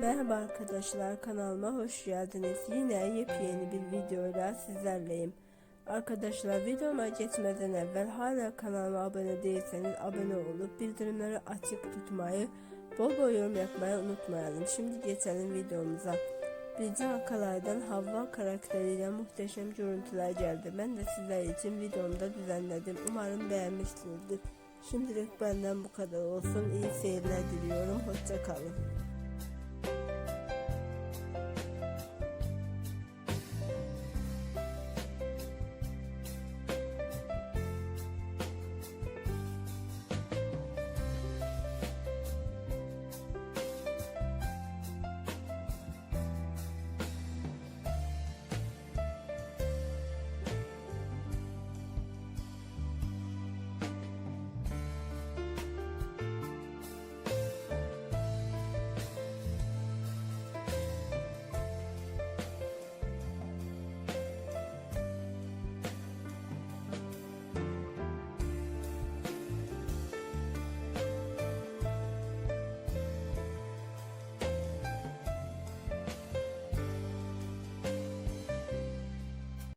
Merhaba arkadaşlar kanalıma hoş geldiniz. Yine yepyeni bir videoyla sizlerleyim. Arkadaşlar videoma geçmeden evvel hala kanalıma abone değilseniz abone olup bildirimleri açık tutmayı, bol bol yorum yapmayı unutmayalım. Şimdi geçelim videomuza. Bilge Akalay'dan Havva karakteriyle muhteşem görüntüler geldi. Ben de sizler için videomda düzenledim. Umarım beğenmişsinizdir. Şimdilik benden bu kadar olsun. İyi seyirler diliyorum. hoşçakalın.